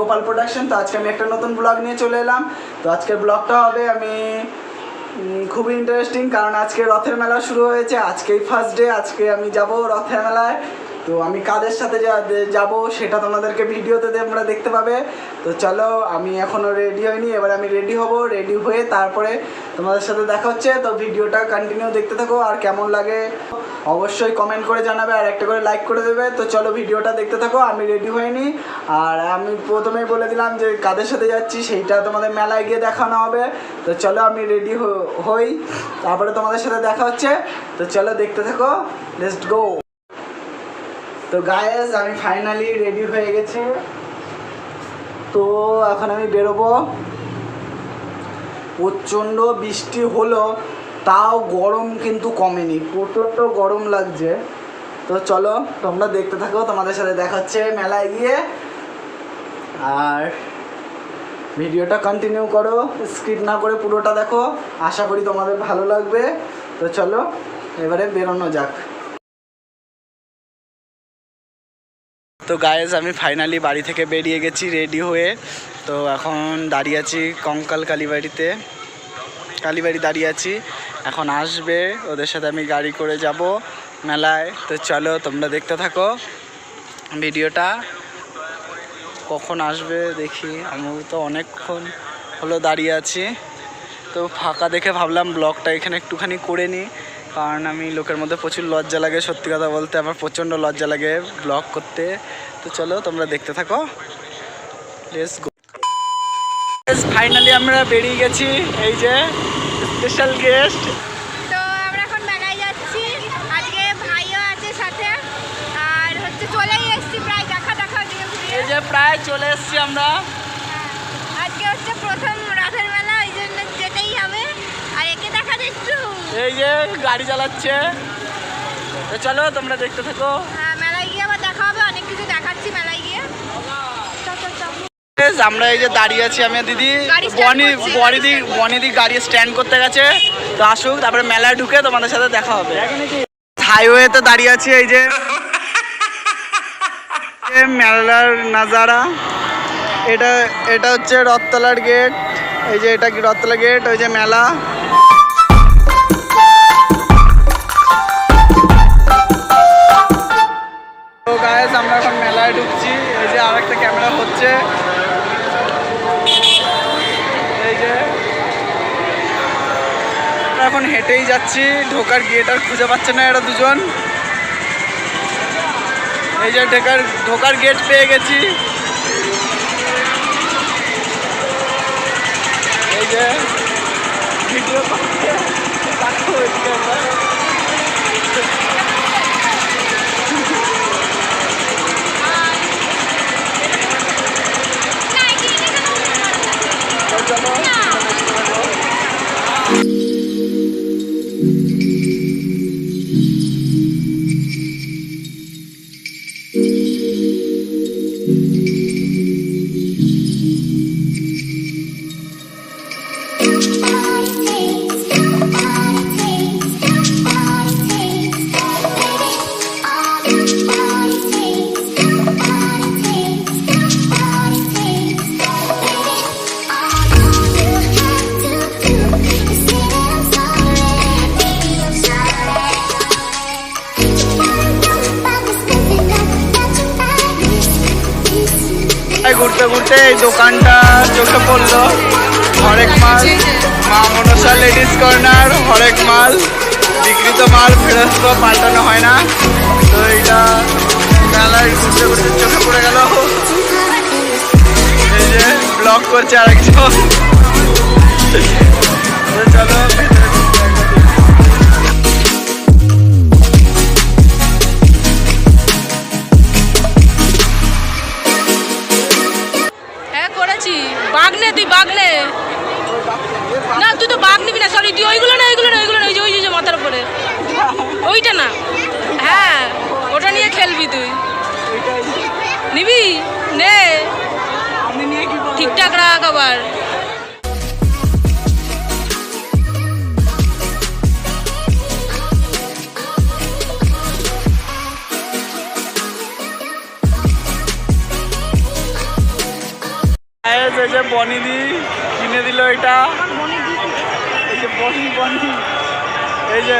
Gopal production. তো আজকে আমি একটা নতুন ব্লগ নিয়ে চলে এলাম। তো আজকের ব্লগটা হবে আমি খুবই ইন্টারেস্টিং কারণ আজকে রথের মেলা শুরু হয়েছে। আজকেই ফার্স্ট ডে আজকে আমি যাব রথের মেলায়। তো আমি কাদের সাথে যাব সেটা তোমাদেরকে ভিডিওতে তোমরা দেখতে পাবে। তো চলো, আমি এখনও রেডি হইনি এবার আমি রেডি হব রেডি হয়ে তারপরে তোমাদের সাথে দেখা হচ্ছে। তো ভিডিওটা কন্টিনিউ দেখতে থাকো আর কেমন লাগে, অবশ্যই কমেন্ট করে জানাবে আর একটা করে লাইক করে দেবে। তো চলো, ভিডিওটা দেখতে থাকো, আমি রেডি হইনি আর আমি প্রথমেই বলে দিলাম যে কাদের সাথে যাচ্ছি, সেইটা তোমাদের মেলায় গিয়ে দেখানো হবে। তো চলো, আমি রেডি হই। তারপরে তোমাদের সাথে দেখা হচ্ছে। তো চলো, দেখতে থাকো লেটস গো তো গায়েস আমি ফাইনালি রেডি হয়ে গেছি। তো এখন আমি বেরোবো। প্রচণ্ড বৃষ্টি হলো, তাও গরম কিন্তু কমেনি, প্রচণ্ড গরম লাগছে। তো চলো, তোমরা দেখতে থাকো, তোমাদের সাথে দেখাচ্ছে মেলায় গিয়ে। আর ভিডিওটা কন্টিনিউ করো স্কিপ না করে পুরোটা দেখো। আশা করি তোমাদের ভালো লাগবে। তো চলো, এবারে বেরোনো যাক। তো গায়েজ আমি ফাইনালি বাড়ি থেকে বেরিয়ে গেছি রেডি হয়ে। তো এখন দাঁড়িয়ে আছি কঙ্কাল কালীবাড়িতে। কালীবাড়ি দাঁড়িয়ে আছি। এখন আসবে, ওদের সাথে আমি গাড়ি করে যাব মেলায়। তো চলো, তোমরা দেখতে থাকো ভিডিওটা। কখন আসবে দেখি, আমি তো অনেকক্ষণ হলো দাঁড়িয়ে আছি। তো ফাঁকা দেখে ভাবলাম ব্লগটা এখানে একটুখানি করে নিই। কারণ আমি লোকের মধ্যে প্রচুর লজ্জা লাগে সত্যি কথা বলতে আমার প্রচণ্ড লজ্জা লাগে ব্লগ করতে। তো চলো তোমরা দেখতে থাকো। গো ফাইনালি আমরা বেরিয়ে গেছি এই যে স্পেশাল গেস্ট তো আমরা এখন মেলায় যাচ্ছি আজকে ভাইও আছে সাথে আর হচ্ছে চলেই এসেছি প্রায় দেখা দেখা এই যে প্রায় চলে এসেছি আমরা আজকে হচ্ছে প্রথম রথের মেলা ওই জন্য যেতেই হবে আর একে দেখা একটু এই যে গাড়ি চালাচ্ছে। তো চলো তোমরা দেখতে থাকো। হ্যাঁ, মেলায় গিয়ে আবার দেখা হবে অনেক কিছু দেখাচ্ছি মেলায় গিয়ে। চল, চল, চল। Guys, আমরা এই যে দাঁড়িয়ে আছি আমি দিদি। বনি। বনিদি বনিদি গাড়ি স্ট্যান্ড করতে গেছে। তো আসুক তারপরে মেলায় ঢুকে তোমাদের সাথে দেখা হবে। হাইওয়ে হাইওয়েতে দাঁড়িয়ে আছি এই যে। মেলার নাজারা। এটা এটা হচ্ছে রথতলার গেট এই যে এটা কি রথতলা গেট ওই যে মেলা। গায়েস আমরা এখন মেলায় ঢুকছি। এই যে আর একটা ক্যামেরা হচ্ছে। এই যে। এখন হেঁটেই যাচ্ছি। ঢোকার গেট আর খুঁজে পাচ্ছে না এরা দুজন। এই যে ঢোকার ঢোকার গেট পেয়ে গেছি। এই যে। ভিডিও ঘুরতে এই দোকানটা চোখে পড়ল। হরেক মাল, মা মনসা লেডিস কর্নার, হরেক মাল বিকৃত মাল ফেরত পাল্টানো হয় না। তো এইটা মেলায় ঘুরতে ঘুরতে চোখে পড়ে গেল। এই যে ব্লক করছে আরেকজন। তুই ওইগুলো না ওইগুলো না ওইগুলো না ওই যে ওই যে মাথার উপরে। ওইটা না। হ্যাঁ ওটা নিয়ে খেলবি তুই। নিবি? নে? ঠিকঠাক রাখ আবার। যে বনিদি কিনে দিল এটা। যে এই যে।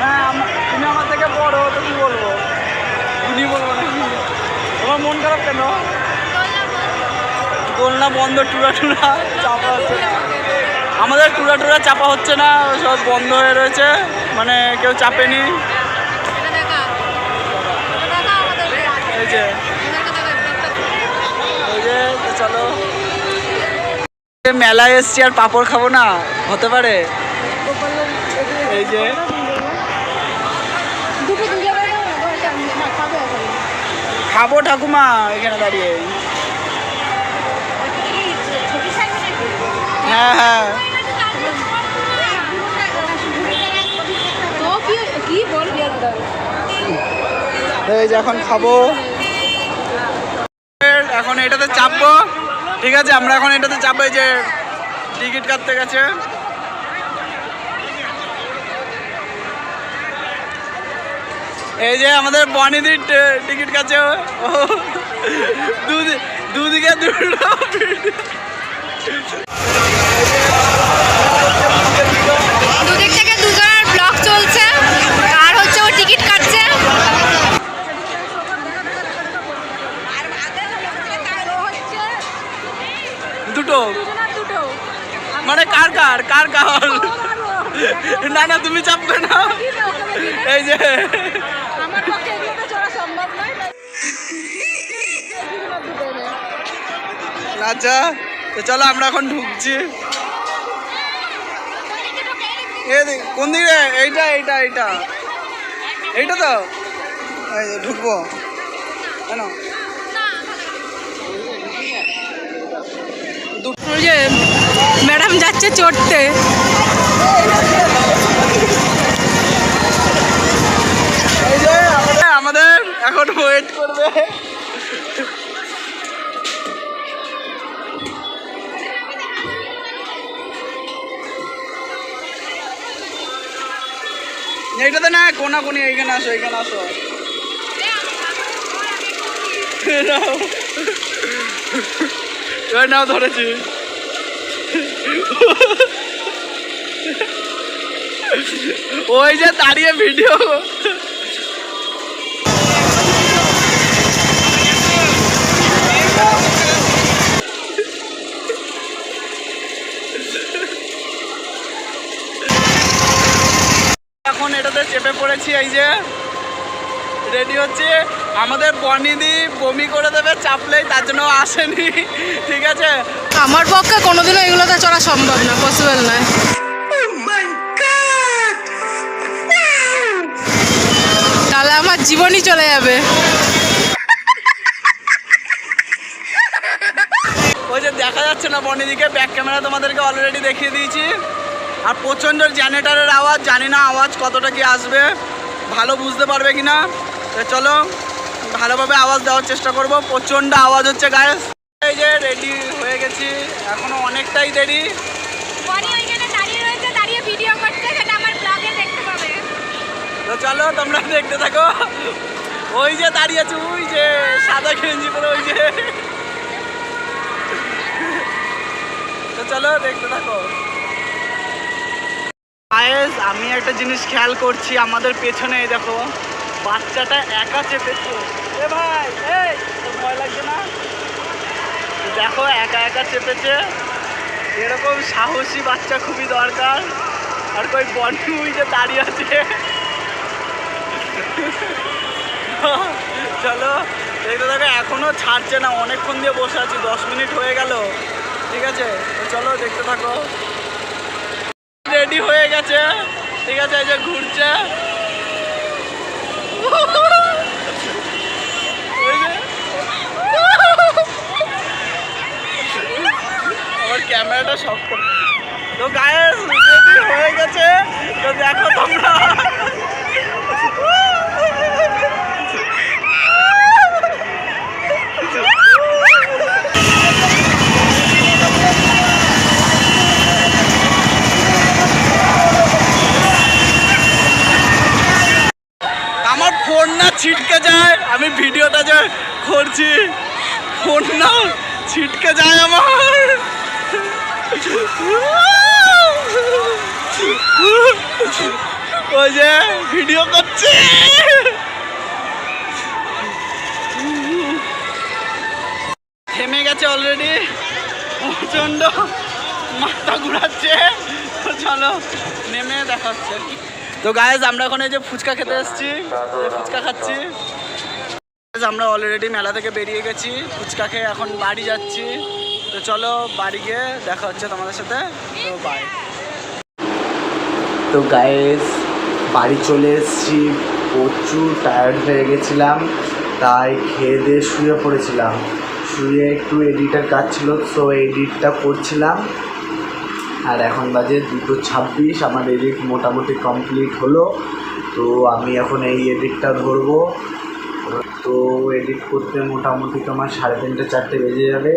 হ্যাঁ তুমি আমার থেকে তো বলব? তুমি বলব নাকি তোমার মন খারাপ কেন? বন্ধ টুরা টুরা চাপা না আমাদের টুরা টুরা চাপা হচ্ছে না, সব বন্ধ হয়ে রয়েছে। মানে কেউ চাপেনি। এই যে। চলো। মেলায় এসছি আর পাপড় খাব না, হতে পারে? এই যে। খাব ঠাকুমা, এখানে দাঁড়িয়ে। হ্যাঁ হ্যাঁ। এই যে এখন খাব এখন এটাতে চাপবো ঠিক আছে, আমরা এখন এটাতে চাপে যে টিকিট কাটতে গেছে। এই যে আমাদের বনিদির টিকিট কাছে দুদিকে দুটো দুদিক থেকে দুজনের ব্লগ চলছে আর হচ্ছে ও টিকিট কাটছে দুটো মানে কার কার কার না না তুমি চাপবে না। এই যে। আচ্ছা তো চলো আমরা এখন ঢুকছি। কোন দিকে? এইটা এইটা এইটা। এইটা তো? ঢুকবো। কেন? যে ম্যাডাম যাচ্ছে চড়তে এই যে আমাদের আমাদের এখন ওয়েট করবে এইটাতে না কোনা কোনি এইখানে আসো এইখানে আসো নাও। এবার নাও ধরেছি ওই যে দাঁড়িয়ে ভিডিও এখন এটাতে চেপে পড়েছি এই যে। রেডি হচ্ছে। আমাদের বনিদি বমি করে দেবে চাপলেই তার জন্য আসেনি। ঠিক আছে? আমার পক্ষে কোনোদিনও এগুলোতে চড়া সম্ভব না পসিবল নয়। তাহলে আমার জীবনই চলে যাবে। ওই যে দেখা যাচ্ছে না বনিদিকে ব্যাক ক্যামেরা তোমাদেরকে অলরেডি দেখিয়ে দিয়েছি। আর প্রচণ্ড জেনারেটারের আওয়াজ জানি না আওয়াজ কতটা কি আসবে ভালো বুঝতে পারবে কি না তো চলো ভালোভাবে আওয়াজ দেওয়ার চেষ্টা করব। প্রচণ্ড আওয়াজ হচ্ছে গায়ে এই যে রেডি হয়ে গেছি। এখনও অনেকটাই দেরি। তো চলো তোমরা দেখতে থাকো। ওই যে দাঁড়িয়ে আছে ওই যে সাদা গেঞ্জি পরে ওই যে। তো চলো দেখতে থাকো। আমি একটা জিনিস খেয়াল করছি আমাদের পেছনে দেখো। বাচ্চাটা একা চেপেছে এ ভাই, এই ভয় লাগছে না? দেখো, একা একা চেপেছে। এরকম সাহসী বাচ্চা খুবই দরকার। আর কই ওই যে দাঁড়িয়ে আছে। চলো দেখতে দেখো এখনও ছাড়ছে না। অনেকক্ষণ দিয়ে বসে আছি, দশ মিনিট হয়ে গেল। ঠিক আছে? চলো, দেখতে থাকো। রেডি হয়ে গেছে। ঠিক আছে, এই যে ঘুরছে। আমার ক্যামেরাটা শক্ত। তো গায়ে হয়ে গেছে। তো দেখো তোমরা আমার ফোন না ছিটকে যায়, আমি ভিডিওটা যে করছি। ফোন না ছিটকে যায় আমার। ওই যে ভিডিও করছি। থেমে গেছে অলরেডি প্রচণ্ড মাথা ঘুরাচ্ছে। চলো, নেমে দেখাচ্ছে। তো গায়েজ আমরা এখন এই যে ফুচকা খেতে এসেছি। ফুচকা খাচ্ছি। আমরা অলরেডি মেলা থেকে বেরিয়ে গেছি। ফুচকা খেয়ে এখন বাড়ি যাচ্ছি। তো চলো বাড়ি গিয়ে দেখা হচ্ছে তোমাদের সাথে। তো বাই তো গায়েস বাড়ি চলে এসেছি। প্রচুর টায়ার্ড হয়ে গেছিলাম। তাই খেয়ে দিয়ে শুয়ে পড়েছিলাম। শুয়ে একটু এডিটের কাজ ছিল সো এডিটটা করছিলাম। আর এখন বাজে দুটো ছাব্বিশ, আমার এডিট মোটামুটি কমপ্লিট হলো। তো আমি এখন এই এডিটটা ধরবো। তো এডিট করতে মোটামুটি তোমার সাড়ে তিনটে, চারটে বেজে যাবে।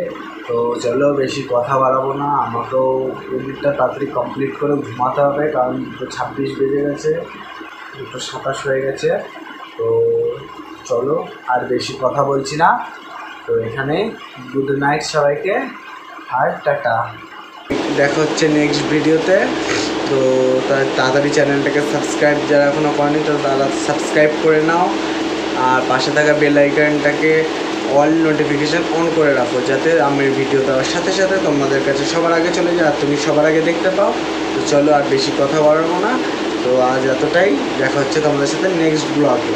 তো চলো, বেশি কথা বাড়াবো না। আমাকেও এডিটটা তাড়াতাড়ি কমপ্লিট করে ঘুমাতে হবে, কারণ দুটো ছাব্বিশ বেজে গেছে, দুটো সাতাশ হয়ে গেছে। তো চলো, আর বেশি কথা বলছি না। তো এখানে গুড নাইট সবাইকে, আর টাটা। দেখা হচ্ছে নেক্সট ভিডিওতে তো তাড়াতাড়ি চ্যানেলটাকে সাবস্ক্রাইব যারা এখনও করেনি, তো তারা সাবস্ক্রাইব করে নাও। আর পাশে থাকা বেল আইকনটাকে অল নোটিফিকেশান অন করে রাখো, যাতে আমি ভিডিও দেওয়ার সাথে সাথে তোমাদের কাছে সবার আগে চলে যায় আর তুমি সবার আগে দেখতে পাও। তো চলো আর বেশি কথা বাড়াবো না। তো আজ এতটাই। দেখা হচ্ছে তোমাদের সাথে নেক্সট ব্লগে